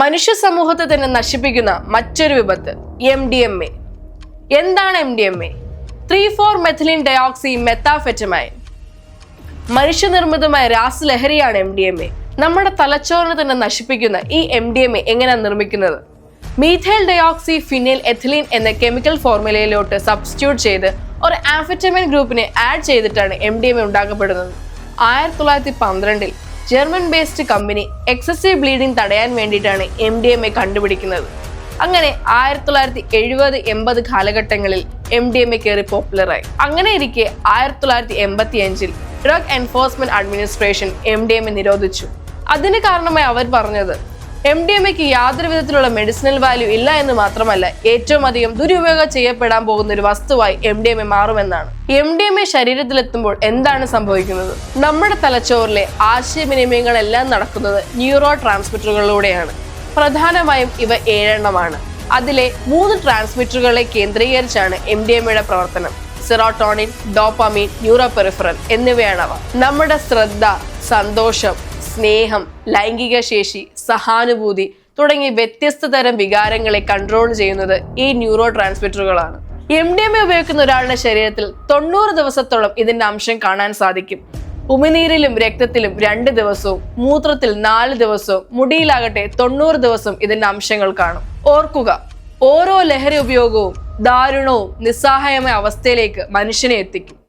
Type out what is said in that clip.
മനുഷ്യ സമൂഹത്തെ തന്നെ നശിപ്പിക്കുന്ന മറ്റൊരു വിപത്ത് എം ഡി എം എ എന്താണ് M D M A three four methylene dioxy methamphetamine മനുഷ്യനിർമ്മിതമായ രാസലഹരിയാണ് എം ഡി എം എ നമ്മുടെ തലച്ചോറിനെ തന്നെ നശിപ്പിക്കുന്ന ഈ എം ഡി എം എ എങ്ങനെയാണ് നിർമ്മിക്കുന്നത്? മീഥൈൽ ഡയോക്സി ഫിനിൽ എഥിലിൻ എന്ന കെമിക്കൽ ഫോർമുലയിലോട്ട് സബ്സ്റ്റിറ്റ്യൂട്ട് ചെയ്ത് ഒരു ആംഫെറ്റമിൻ ഗ്രൂപ്പിനെ ആഡ് ചെയ്തിട്ടാണ് എം ഡി എം എ ഉണ്ടാക്കപ്പെടുന്നത്. ആയിരത്തി തൊള്ളായിരത്തി പന്ത്രണ്ടിൽ German based company excessive bleeding തടയാൻ വേണ്ടിയിട്ടാണ് എം ഡി എം എ കണ്ടുപിടിക്കുന്നത്. അങ്ങനെ ആയിരത്തി തൊള്ളായിരത്തി എഴുപത് എൺപത് കാലഘട്ടങ്ങളിൽ എം ഡി എം എ കയറി പോപ്പുലറായി അങ്ങനെ ഇരിക്കെ ആയിരത്തി തൊള്ളായിരത്തി എൺപത്തി അഞ്ചിൽ drug enforcement administration M D M A നിരോധിച്ചു. അതിന് കാരണമായി അവർ പറഞ്ഞത് എം ഡി എം എക്ക് യാതൊരു വിധത്തിലുള്ള മെഡിസിനൽ വാല്യൂ ഇല്ല എന്ന് മാത്രമല്ല ഏറ്റവും അധികം ദുരുപയോഗം ചെയ്യപ്പെടാൻ പോകുന്ന ഒരു വസ്തുവായി എം ഡി എം എ മാറുമെന്നാണ്. എം ഡി എം എ ശരീരത്തിലെത്തുമ്പോൾ എന്താണ് സംഭവിക്കുന്നത്? നമ്മുടെ തലച്ചോറിലെ ആശയവിനിമയങ്ങളെല്ലാം നടക്കുന്നത് ന്യൂറോ ട്രാൻസ്മിറ്ററുകളിലൂടെയാണ്. പ്രധാനമായും ഇവ ഏഴെണ്ണമാണ്. അതിലെ മൂന്ന് ട്രാൻസ്മിറ്ററുകളെ കേന്ദ്രീകരിച്ചാണ് എം ഡി എം എയുടെ പ്രവർത്തനം. സെറോട്ടോണിൻ ഡോപ്പമീൻ ന്യൂറോപെറിഫറൽ എന്നിവയാണവ. നമ്മുടെ ശ്രദ്ധ സന്തോഷം സ്നേഹം ലൈംഗിക ശേഷി സഹാനുഭൂതി തുടങ്ങി വ്യത്യസ്ത തരം വികാരങ്ങളെ കൺട്രോൾ ചെയ്യുന്നത് ഈ ന്യൂറോ ട്രാൻസ്മിറ്ററുകളാണ് എം ഡി എം എ ഉപയോഗിക്കുന്ന ഒരാളുടെ ശരീരത്തിൽ തൊണ്ണൂറ് ദിവസത്തോളം ഇതിന്റെ അംശം കാണാൻ സാധിക്കും. ഉമിനീരിലും രക്തത്തിലും രണ്ട് ദിവസവും മൂത്രത്തിൽ നാല് ദിവസവും മുടിയിലാകട്ടെ തൊണ്ണൂറ് ദിവസം ഇതിന്റെ അംശങ്ങൾ കാണും. ഓർക്കുക ഓരോ ലഹരി ഉപയോഗവും ദാരുണവും നിസ്സഹായമായ അവസ്ഥയിലേക്ക് മനുഷ്യനെ എത്തിക്കും.